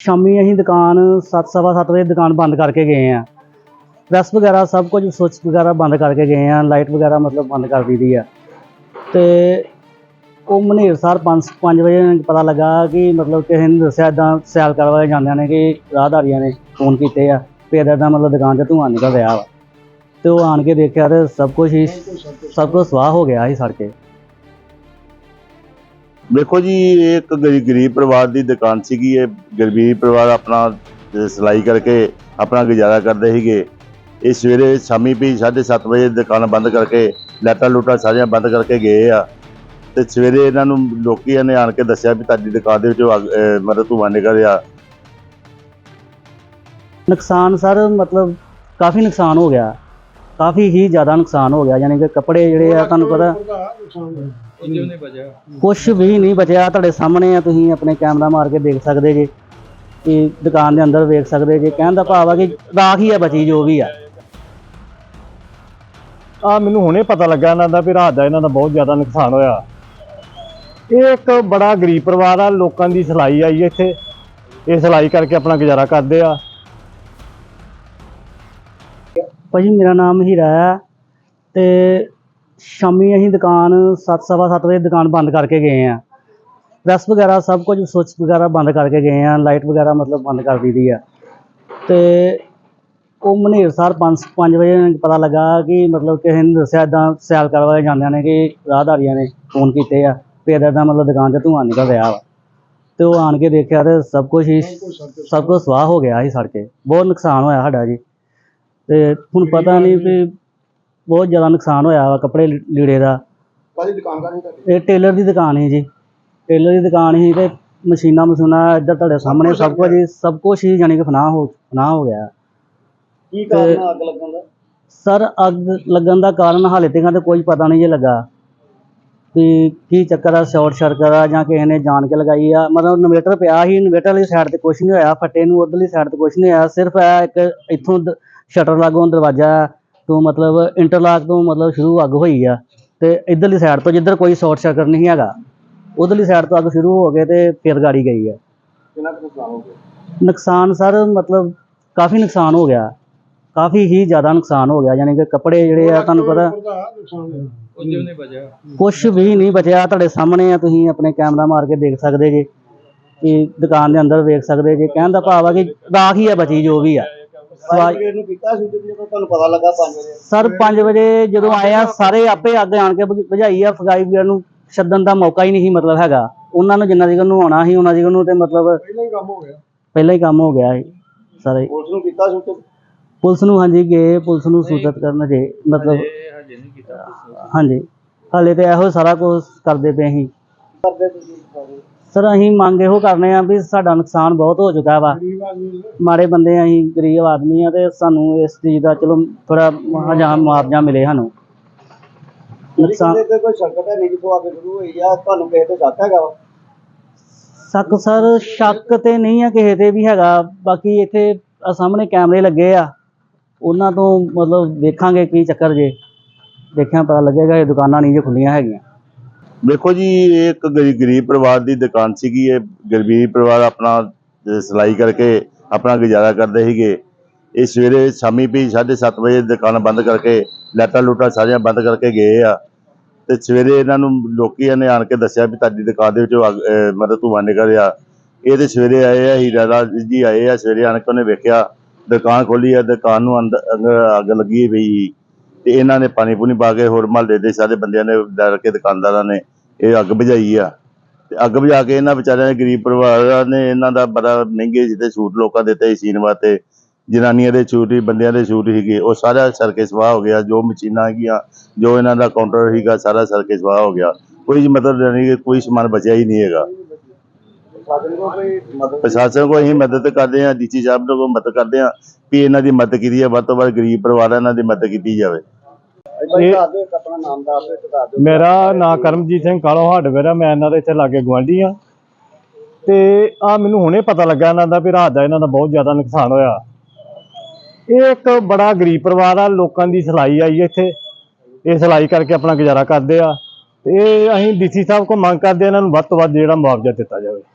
ਸ਼ਾਮੀ ਅਸੀਂ ਦੁਕਾਨ 7:30 ਵਜੇ ਦੁਕਾਨ ਬੰਦ ਕਰਕੇ ਗਏ ਆ ਪ੍ਰੈਸ ਵਗੈਰਾ ਸਭ ਕੁਝ ਸੁੱਚ ਵਗੈਰਾ ਬੰਦ ਕਰਕੇ ਗਏ ਆ ਲਾਈਟ ਵਗੈਰਾ ਮਤਲਬ ਬੰਦ ਕਰ ਦਿੱਤੀ ਆ। ਤੇ ਉਹ ਮਨੇਰ ਸਰ 5 5 ਵਜੇ ਪਤਾ ਲੱਗਾ ਕਿ ਮਤਲਬ ਕਿਸੇ ਨੇ ਦੱਸਿਆ ਇਦਾਂ ਸੈਲ ਕਰਨ ਜਾਂਦੇ ਨੇ ਕਿ ਰਾਹਦਾਰੀਆਂ ਨੇ ਫੋਨ ਕੀਤੇ ਆ ਵੀ ਇੱਦਾਂ ਇੱਦਾਂ ਮਤਲਬ ਦੁਕਾਨ 'ਚ ਧੂੰਆਂ ਨਿਕਲ ਰਿਹਾ ਵਾ। ਤੇ ਉਹ ਆਣ ਕੇ ਦੇਖਿਆ ਤੇ ਸਭ ਕੁਝ ਹੀ, ਸਭ ਕੁਝ ਸਵਾਹ ਹੋ ਗਿਆ ਸੀ ਸੜ ਕੇ ਦੇਖੋ ਜੀ ਇਹ ਇੱਕ ਗਰੀ- ਗਰੀਬ ਪਰਿਵਾਰ ਦੀ ਦੁਕਾਨ ਸੀਗੀ ਇਹ ਗਰੀਬ ਪਰਿਵਾਰ ਆਪਣਾ ਅਹ, ਸਿਲਾਈ ਕਰਕੇ ਆਪਣਾ ਗੁਜ਼ਾਰਾ ਕਰਦੇ ਸੀਗੇ। ਇਹ ਸਵੇਰੇ ਸ਼ਾਮੀ ਵੀ 7:30 ਵਜੇ ਦੁਕਾਨ ਬੰਦ ਕਰਕੇ ਲਾਈਟਾਂ ਲੂਟਾਂ ਸਾਰੀਆਂ ਬੰਦ ਕਰਕੇ ਗਏ ਆ। ਤੇ ਸਵੇਰੇ ਇਹਨਾਂ ਨੂੰ ਲੋਕੀਆਂ ਨੇ ਆਣ ਕੇ ਦੱਸਿਆ ਵੀ ਤੁਹਾਡੀ ਦੁਕਾਨ ਦੇ ਵਿੱਚੋਂ ਅੱਗ- ਅਹ, ਮਤਲਬ ਧੂੰਆਂ ਨਿਕਲ ਰਿਹਾ। ਨੁਕਸਾਨ ਸਰ ਮਤਲਬ ਕਾਫੀ ਨੁਕਸਾਨ ਹੋ ਗਿਆ। ਕਾਫੀ ਹੀ ਜ਼ਿਆਦਾ ਨੁਕਸਾਨ ਹੋ ਗਿਆ ਯਾਨੀ ਕਿ ਕੱਪੜੇ ਜਿਹੜੇ ਆ ਤੁਹਾਨੂੰ ਪਤਾ ਕੁਝ ਵੀ ਨਹੀਂ ਬਚਿਆ। ਤੁਹਾਡੇ ਸਾਹਮਣੇ ਆ ਤੁਸੀਂ ਆਪਣੇ ਕੈਮਰਾ ਮਾਰ ਕੇ ਦੇਖ ਸਕਦੇ ਜੇ। ਕਿ ਦੁਕਾਨ ਦੇ ਅੰਦਰ ਵੇਖ ਸਕਦੇ ਜੇ। ਕਹਿਣ ਦਾ ਭਾਵ ਆ ਕਿ ਰਾਖ ਹੀ ਆ ਬਚੀ ਜੋ ਵੀ ਆ। ਆ ਮੈਨੂੰ ਹੁਣੇ ਪਤਾ ਲੱਗਾ ਇਹਨਾਂ ਦਾ ਵੀ ਰਾਤ ਦਾ ਇਹਨਾਂ ਦਾ ਬਹੁਤ ਜ਼ਿਆਦਾ ਨੁਕਸਾਨ ਹੋਇਆ। ਇਹ ਇੱਕ ਬੜਾ ਗਰੀਬ ਪਰਿਵਾਰ ਆ ਲੋਕਾਂ ਦੀ ਸਿਲਾਈ ਆਈ ਇੱਥੇ। ਇਹ ਸਿਲਾਈ ਕਰਕੇ ਆਪਣਾ ਗੁਜ਼ਾਰਾ ਕਰਦੇ ਆ। ਭਾਜੀ ਮੇਰਾ ਨਾਮ ਹੀਰਾ ਹੈ ਤੇ ਸ਼ਾਮੀ ਅਸੀਂ ਦੁਕਾਨ 7:30 ਵਜੇ ਦੁਕਾਨ ਬੰਦ ਕਰਕੇ ਗਏ ਆ ਪ੍ਰੈਸ ਵਗੈਰਾ ਸਭ ਕੁਝ ਸੁੱਚ ਵਗੈਰਾ ਬੰਦ ਕਰਕੇ ਗਏ ਆ ਲਾਈਟ ਵਗੈਰਾ ਮਤਲਬ ਬੰਦ ਕਰ ਦਿੱਤੀ ਆ ਤੇ ਉਹ ਮਨੇਰ ਸਰ 5 5 ਵਜੇ ਪਤਾ ਲੱਗਾ ਕਿ ਮਤਲਬ ਕਿਸੇ ਨੇ ਦੱਸਿਆ ਇਦਾਂ ਸੈਲ ਕਰਨ ਜਾਂਦੇ ਨੇ ਕਿ ਰਾਹਦਾਰੀਆਂ ਨੇ ਫੋਨ ਕੀਤੇ ਆ, ਵੀ ਇੱਦਾਂ ਇੱਦਾਂ ਮਤਲਬ ਦੁਕਾਨ 'ਚ ਧੂੰਆਂ ਨਿਕਲ ਰਿਹਾ ਵਾ। ਤੇ ਉਹ ਆਣ ਕੇ ਦੇਖਿਆ ਤੇ ਸਭ ਕੁਝ ਹੀ, ਸਭ ਕੁਝ ਸਵਾਹ ਹੋ ਗਿਆ ਸੀ ਸੜ ਕੇ ਬਹੁਤ ਨੁਕਸਾਨ ਹੋਇਆ ਸਾਡਾ ਜੀ। ਤੇ ਹੁਣ ਪਤਾ ਨਹੀਂ ਵੀ ਬਹੁਤ ਜ਼ਿਆਦਾ ਨੁਕਸਾਨ ਹੋਇਆ ਵਾ ਕੱਪੜੇ ਲੀ- ਲੀੜੇ ਦਾ। ਕਾਹਦੀ ਦੁਕਾਨ ਕਾਹਦੀ ਤੁਹਾਡੀ? ਇਹ ਟੇਲਰ ਦੀ ਦੁਕਾਨ ਹੈ ਜੀ। ਟੇਲਰ ਦੀ ਦੁਕਾਨ ਹੀ ਤੇ ਮਸ਼ੀਨਾਂ ਮਸ਼ੂਨਾਂ ਇੱਧਰ ਤੁਹਾਡੇ ਸਾਹਮਣੇ ਸਭ ਕੁਝ ਹੀ ਸਭ ਕੁਝ ਹੀ ਜਾਣੀ ਕਿ ਫਨਾਹ ਹੋ ਫਨਾਹ ਹੋ ਗਿਆ। ਕੀ ਕਾਰਨ ਆ ਅੱਗ ਲੱਗਣ ਦਾ? ਸਰ ਅੱਗ ਲੱਗਣ ਦਾ ਕਾਰਨ ਹਾਲੇ ਤੱਕ ਤੇ ਕੋਈ ਪਤਾ ਨਹੀਂ ਜੇ ਲੱਗਾ। ਵੀ ਕੀ ਚੱਕਰ ਆ ਸ਼ਾਰਟ ਸਰਕਟ ਆ ਜਾਂ ਕਿਸੇ ਨੇ ਜਾਣ ਕੇ ਲਗਾਈ ਆ। ਮਤਲਬ ਇਨਵੇਟਰ ਪਿਆ ਸੀ ਇਨਵੇਟਰ ਵਾਲੀ ਸਾਈਡ ਤੇ ਕੁਝ ਨਹੀਂ ਹੋਇਆ ਫੱਟੇ ਨੂੰ ਉਧਰਲੀ ਸਾਈਡ ਤੇ ਕੁਝ ਨਹੀਂ ਹੋਇਆ। ਸਿਰਫ ਇਹ ਇੱਕ ਇੱਥੋਂ ਸ਼ਟਰ ਲਾਗੋਂ ਦਰਵਾਜ਼ਾ ਤੋਂ ਮਤਲਬ ਇੰਟਰਲਾਕ ਤੋਂ ਮਤਲਬ ਸ਼ੁਰੂ ਅੱਗ ਹੋਈ ਆ ਤੇ ਇਧਰਲੀ ਸਾਈਡ ਤੋਂ ਜਿੱਧਰ ਕੋਈ ਸ਼ਾਰਟ ਸਰਕਟ ਨਹੀਂ ਹੈਗਾ ਉਧਰਲੀ ਸਾਈਡ ਤੋਂ ਅੱਗ ਸ਼ੁਰੂ ਹੋ ਕੇ ਤੇ ਫਿਰ ਗਾੜੀ ਗਈ ਆ। ਕਿੰਨਾ ਨੁਕਸਾਨ ਹੋ ਗਿਆ? ਨੁਕਸਾਨ ਸਰ ਮਤਲਬ ਕਾਫੀ ਨੁਕਸਾਨ ਹੋ ਗਿਆ। ਕਾਫੀ ਹੀ ਜ਼ਿਆਦਾ ਨੁਕਸਾਨ ਹੋ ਗਿਆ ਯਾਨੀ ਕਿ ਕੱਪੜੇ ਜਿਹੜੇ ਆ ਤੁਹਾਨੂੰ ਪਤਾ ਕੁਝ ਵੀ ਨਹੀਂ ਬਚਿਆ। ਤੁਹਾਡੇ ਸਾਹਮਣੇ ਆ ਤੁਸੀਂ ਆਪਣੇ ਕੈਮਰਾ ਮਾਰ ਕੇ ਦੇਖ ਸਕਦੇ ਜੇ ਕਿ ਦੁਕਾਨ ਦੇ ਅੰਦਰ ਵੇਖ ਸਕਦੇ ਜੇ। ਕਹਿਣ ਦਾ ਭਾਵ ਆ ਕਿ ਰਾਖ ਹੀ ਆ ਬਚੀ ਜੋ ਵੀ ਆ। ਸਵਾ- ਸਵੇਰ ਨੂੰ ਕੀਤਾ ਸੀ ਜਦੋਂ ਤੁਹਾਨੂੰ ਪਤਾ ਲੱਗਾ 5 ਵਜੇ। ਸਰ 5 ਵਜੇ ਜਦੋਂ ਆਏ ਆ ਸਾਰੇ ਆਪੇ ਅੱਗ ਆਣ ਕੇ ਭਜ- ਭਜਾਈ ਆ ਫਗਾਈ ਵੀਰ ਨੂੰ ਛੱਡਣ ਦਾ ਮੌਕਾ ਹੀ ਨਹੀਂ ਮਤਲਬ ਹੈਗਾ। ਉਹਨਾਂ ਨੂੰ ਜਿੰਨਾ ਚਿਰ ਨੂੰ ਆਉਣਾ ਸੀ ਉਹਨਾਂ ਚਿਰ ਨੂੰ ਤੇ ਮਤਲਬ ਪਹਿਲਾਂ ਹੀ ਕੰਮ ਹੋ ਗਿਆ। ਪਹਿਲਾਂ ਹੀ ਕੰਮ ਹੋ ਗਿਆ ਸੀ ਸਾਰੇ। ਪੁਲਿਸ ਨੂੰ ਕੀਤਾ ਸੀ ਪੁਲਿਸ ਨੂੰ ਹਾਂਜੀ ਗਏ ਪੁਲਿਸ ਨੂੰ ਸੂਚਿਤ ਕਰਨ ਜੇ ਮਤਲਬ ਹਾਂਜੀ ਹਾਲੇ ਤੇ ਇਹੋ ਸਾਰਾ ਕੁਝ ਕਰਦੇ ਪਏ ਅਸੀਂ। ਕਰਦੇ ਤੁਸੀਂ ਸਾਰੇ। ਸਰ ਅਸੀਂ ਮੰਗ ਇਹੋ ਕਰਨੇ ਆ ਵੀ ਸਾਡਾ ਨੁਕਸਾਨ ਬਹੁਤ ਹੋ ਚੁੱਕਾ ਵਾ। ਮਾੜੇ ਬੰਦੇ ਆ ਅਸੀਂ ਗਰੀਬ ਆਦਮੀ ਆ ਤੇ ਸਾਨੂੰ ਇਸ ਚੀਜ਼ ਦਾ ਚਲੋ ਥੋੜਾ ਜਾਂ ਮੁਆਵਜ਼ਾ ਮਿਲੇ ਸਾਨੂੰ। ਨੁਕਸਾਨ ਕਿਸੇ ਤੇ ਕੋਈ ਸੰਕਟ ਹੈ ਨਹੀਂ ਜਿੱਥੋਂ ਅੱਗ ਸ਼ੁਰੂ ਹੋਈ ਆ ਤੁਹਾਨੂੰ ਕਿਸੇ ਤੇ ਸ਼ੱਕ ਹੈਗਾ ਵਾ? ਸ਼ੱਕ ਸਰ ਸ਼ੱਕ ਤੇ ਨਹੀਂ ਆ ਕਿਸੇ ਤੇ ਵੀ ਹੈਗਾ। ਬਾਕੀ ਇੱਥੇ ਸਾਹਮਣੇ ਕੈਮਰੇ ਲੱਗੇ ਆ। ਉਹਨਾਂ ਤੋਂ ਮਤਲਬ ਦੇਖਾਂਗੇ ਕੀ ਚੱਕਰ ਜੇ। ਦੇਖਿਆ ਪਤਾ ਲੱਗੇਗਾ ਇਹ ਦੁਕਾਨਾਂ ਨਹੀਂ ਜੇ ਖੁੱਲੀਆਂ ਹੈਗੀਆਂ। ਦੇਖੋ ਜੀ ਇਹ ਇੱਕ ਗਰੀ- ਗਰੀਬ ਪਰਿਵਾਰ ਦੀ ਦੁਕਾਨ ਸੀਗੀ ਇਹ ਗਰੀਬ ਪਰਿਵਾਰ ਆਪਣਾ ਅਹ, ਸਿਲਾਈ ਕਰਕੇ ਆਪਣਾ ਗੁਜ਼ਾਰਾ ਕਰਦੇ ਸੀਗੇ। ਇਹ ਸਵੇਰੇ ਸ਼ਾਮੀ ਵੀ 7:30 ਵਜੇ ਦੁਕਾਨ ਬੰਦ ਕਰਕੇ ਲਾਈਟਾਂ ਲੂਟਾਂ ਸਾਰੀਆਂ ਬੰਦ ਕਰਕੇ ਗਏ ਆ। ਤੇ ਸਵੇਰੇ ਇਹਨਾਂ ਨੂੰ ਲੋਕੀਆਂ ਨੇ ਆਣ ਕੇ ਦੱਸਿਆ ਵੀ ਤੁਹਾਡੀ ਦੁਕਾਨ ਦੇ ਵਿੱਚੋਂ ਅੱਗ- ਅਹ, ਮਤਲਬ ਧੂੰਆਂ ਨਿਕਲ ਰਿਹਾ। ਇਹ ਤੇ ਸਵੇਰੇ ਆਏ ਆ ਹੀਰਾ ਰਾਜ ਜੀ ਆਏ ਆ ਸਵੇਰੇ ਆਣ ਕੇ ਉਹਨੇ ਵੇਖਿਆ ਦੁਕਾਨ ਖੋਲੀ ਆ ਦੁਕਾਨ ਨੂੰ ਅੰਦਰ ਅੰਦਰ ਅੱਗ ਲੱਗੀ ਪਈ ਸੀ ਤੇ ਇਹਨਾਂ ਨੇ ਪਾਣੀ ਪੂਣੀ ਪਾ ਕੇ ਹੋਰ ਮਹੱਲੇ ਦੇ ਸਾਰੇ ਬੰਦਿਆਂ ਨੇ ਡਰ ਕੇ ਦੁਕਾਨਦਾਰਾਂ ਨੇ ਇਹ ਅੱਗ ਬੁਝਾਈ ਆ। ਤੇ ਅੱਗ ਬੁਝਾ ਕੇ ਇਹਨਾਂ ਵਿਚਾਰਿਆਂ ਦੇ ਗਰੀਬ ਪਰਿਵਾਰਾਂ ਨੇ ਇਹਨਾਂ ਦਾ ਬੜਾ ਮਹਿੰਗੇ ਜਿਹਦੇ ਸੂਟ ਲੋਕਾਂ ਦੇ ਦਿੱਤੇ ਸੀਨ ਵਾਸਤੇ। ਜਨਾਨੀਆਂ ਦੇ ਸੂਟ ਸੀ, ਬੰਦਿਆਂ ਦੇ ਸੂਟ ਸੀਗੇ। ਉਹ ਸਾਰਾ ਸਰਕੇ ਸਵਾਹ ਹੋ ਗਿਆ। ਜੋ ਮਸ਼ੀਨਾਂ ਹੈਗੀਆਂ ਜੋ ਇਹਨਾਂ ਦਾ ਕਾਊਂਟਰ ਸੀਗਾ, ਸਾਰਾ ਸਰਕੇ ਸਵਾਹ ਹੋ ਗਿਆ। ਕੋਈ ਮਤਲਬ ਨਹੀਂ ਕਿ ਕੋਈ ਸਮਾਨ ਬਚਿਆ ਹੀ ਨਹੀਂ ਹੈਗਾ। ਪ੍ਰਸ਼ਾਸਨ ਕੋਲ ਅਸੀਂ ਮਦਦ ਕਰਦੇ ਹਾਂ, ਡੀਸੀ ਸਾਹਿਬ ਨੂੰ ਕੋਲ ਮਦਦ ਕਰਦੇ ਹਾਂ ਵੀ ਇਹਨਾਂ ਦੀ ਮਦਦ ਕੀਤੀ ਜਾਵੇ। ਵੱਧ ਤੋਂ ਵੱਧ ਗਰੀਬ ਪਰਿਵਾਰਾਂ ਇਹਨਾਂ ਦੀ ਮਦਦ ਕੀਤੀ ਜਾਵੇ। ਇਹ- ਆਪਣਾ ਨਾਮ ਦੱਸ ਦਿਓ ਤੇ ਦੱਸ ਦਿਓ। ਮੇਰਾ ਨਾਂ ਕਰਮਜੀਤ ਸਿੰਘ ਕਾਲੋ ਹਾਰਡਵੇਅਰ ਆ ਮੈਂ ਇਹਨਾਂ ਦੇ ਇੱਥੇ ਲਾਗੇ ਗਵਾਂਢੀ ਆ ਤੇ ਆ ਮੈਨੂੰ ਹੁਣੇ ਪਤਾ ਲੱਗਾ ਇਹਨਾਂ ਦਾ ਵੀ ਰਾਤ ਦਾ ਇਹਨਾਂ ਦਾ ਬਹੁਤ ਜ਼ਿਆਦਾ ਨੁਕਸਾਨ ਹੋਇਆ। ਇਹ ਇੱਕ ਬੜਾ ਗਰੀਬ ਪਰਿਵਾਰ ਆ ਲੋਕਾਂ ਦੀ ਸਿਲਾਈ ਆਈ ਇੱਥੇ। ਇਹ ਸਿਲਾਈ ਕਰਕੇ ਆਪਣਾ ਗੁਜ਼ਾਰਾ ਕਰਦੇ ਆ। ਤੇ ਇਹ ਅਸੀਂ ਡੀਸੀ ਸਾਹਿਬ ਕੋਲ ਮੰਗ ਕਰਦੇ ਆ ਇਹਨਾਂ ਨੂੰ ਵੱਧ ਤੋਂ ਵੱਧ ਜਿਹੜਾ ਮੁਆਵਜ਼ਾ ਦਿੱਤਾ ਜਾਵੇ।